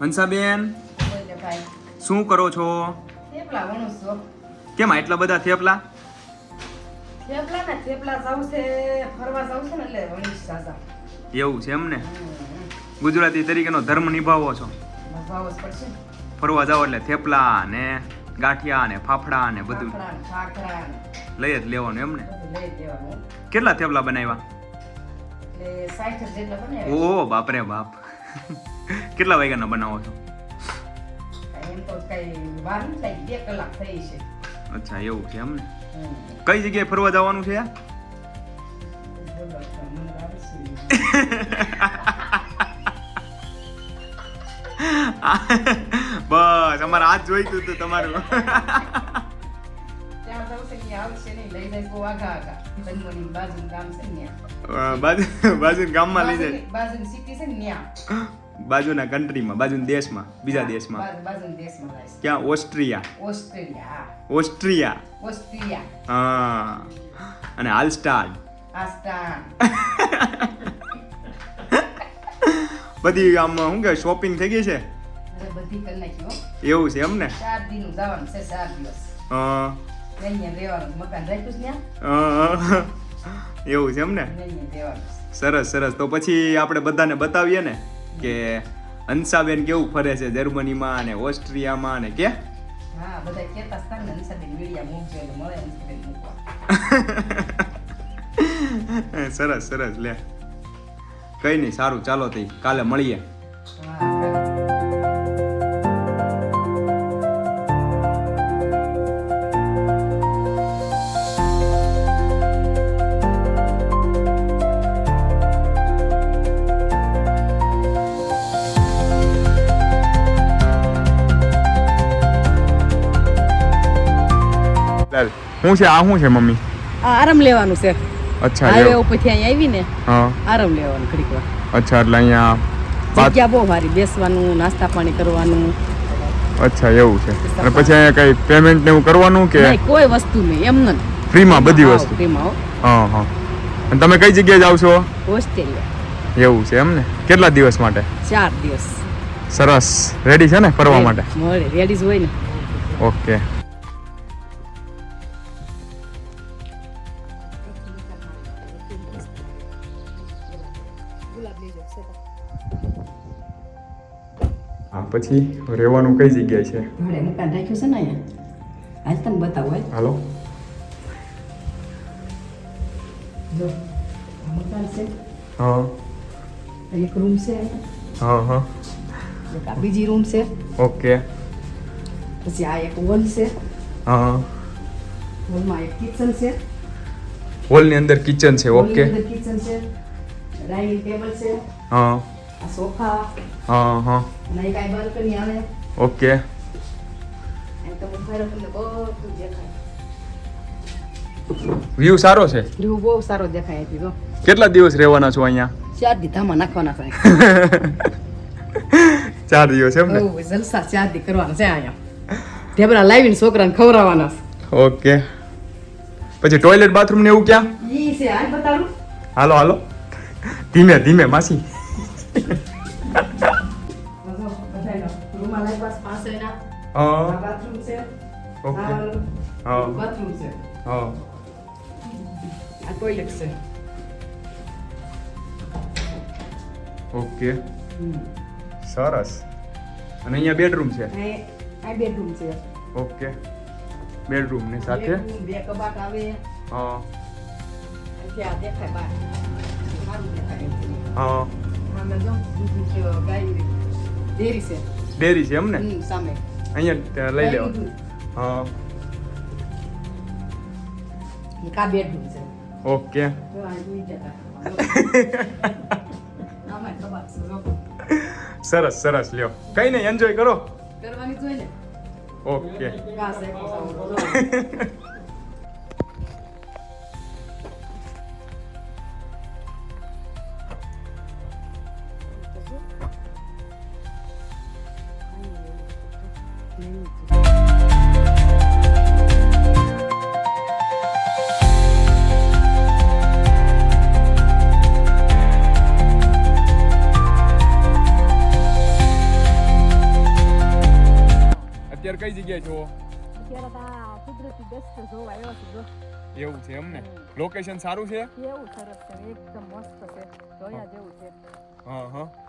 હંસાબેન શું કરો છો? થેપલા વણું છું. કેમ એટલા બધા થેપલા? થેપલા ને થેપલા જાવું છે ફરવા જાવું ને એવું ગુજરાતી તરીકેનો ધર્મ નિભાવો છો. ફરવા જાઓ એટલે થેપલા ને ગાંઠિયા ને ફાફડા ને બધું ને ને લઈ જ લેવાનું જ દેવાનું કેટલા થેપલા બનાવ્યા? ઓ બાપ રે બાપ. કેટલા વાગ્યાના બનાવો છો? એમ તો કઈ વાર નથી લાગી બે કલાક થઈ છે. અચ્છા એવું છે એમ ને? કઈ જગ્યાએ ફરવા જવાનું છે. બસ અમારે આજ જોઈતું હતું તમારું. લઈ જાય બહુ આગા આગા જન્મની બાજુનું ગામ છે ને બાજુ બાજુ ગામમાં લઈ જાય બાજુ સિટી છે ન્યા બાજુના કન્ટ્રીમાં બાજુના દેશમાં બીજા દેશમાં. બાજુ- બાજુના દેશમાં ક્યાં? ઓસ્ટ્રિયા. ઓસ્ટ્રિયા ઓસ્ટ્રિયા. ઓસ્ટ્રિયા. હા. અને હાલસ્ટાડ આસ્ટાન બધી આમ શું કે શોપિંગ થઈ ગઈ છે? બધી કરી નાખી એવું છે એમ ને? ચાર દિન જવાનું છે ચાર દિવસ. અ, એવું છે એમ ને સરસ સરસ. તો પછી આપણે બધાને બતાવીએ ને કે હંસાબેન કેવું ફરે છે જર્મનીમાં અને ઓસ્ટ્રિયામાં ને કે? સરસ સરસ. લે. કઈ નહીં સારું. ચાલો તઈ કાલે મળીએ. ચાલ શું છે? આ શું છે મમ્મી? આ આરામ લેવાનું છે. અચ્છા હાઈવે ઉપરથી અહીંયા આવીને હા. આરામ લેવાનું ઘડીક અચ્છા એટલે અહીંયા જગ્યા બહુ સારી. બેસવાનું નાસ્તા પાણી કરવાનું. અચ્છા એવું છે. અને પછી અહીંયા કઈ પેમેન્ટ ને એવું કરવાનું કે કોઈ વસ્તુ નહીં એમ ન ફ્રીમાં બધી વસ્તુ? ફ્રીમાં હો. હા અને તમે કઈ જગ્યાએ જાવ છો? ઓસ્ટ્રેલિયા. એવું છે એમ ને? કેટલા દિવસ માટે? ચાર દિવસ. સરસ. રેડી છે ને ફરવા માટે? રેડી હોય ને. ઓકે હા પછી રહેવાનું કઈ જગ્યાએ છે? મળે મકાન રાખ્યું છે ને અહીંયા. આજ તને બતાવો હાલ. હાલો. જો મકાન છે. હા. એક રૂમ છે. હા હા. આ બીજી રૂમ છે. ઓકે. પછી આ એક હોલ છે. હા. હોલમાં એક કિચન છે. હોલની અંદર કિચન છે ઓકે. કિચન છે. ડાઇનિંગ ટેબલ છે. હા. આ સોફા. હા હા. અને આ બાલ્કની આવે. ઓકે. અહીં તો ફાયરો તમને બધું દેખાય. વ્યૂ સારો છે? વ્યૂ બહુ સારો દેખાય છે તો કેટલા દિવસ રહેવાના છો અહીંયા? ચાર દી ધામા નાખવાના છે. ચાર દિવસ એમ ને? જલસા ચાર દી કરવાના છે અહીંયા. ઢેબરા લાવીને છોકરાને ખવડાવવાના ઓકે. પછી ટોયલેટ બાથરૂમ ને એવું ક્યાં? ઈ છે આ બતાડું. હાલો હાલો. ધીમે ધીમે માસી. ઓકે. સરસ. અને અહીંયા બેડરૂમ છે? આ બેડરૂમ છે ઓકે. બેડરૂમની સાથે? બે કબાટ આવે હા. હા. ડેરી છે. એમ ને અહીંયા લઈ લેવા હા. ઓકે. સરસ સરસ લ્યો. કઈ નહીં એન્જોય કરો. કરવાની જોઈ ને. ઓકે. અત્યારે કઈ જગ્યાએ છો અત્યારે તો આ કુદરતી દ્રશ્ય જોવા આવ્યો છે જો. એવું છે એમ ને? લોકેશન સારું છે? સરસ છે એકદમ મસ્ત છે. જોયા જેવું છે. હા હા.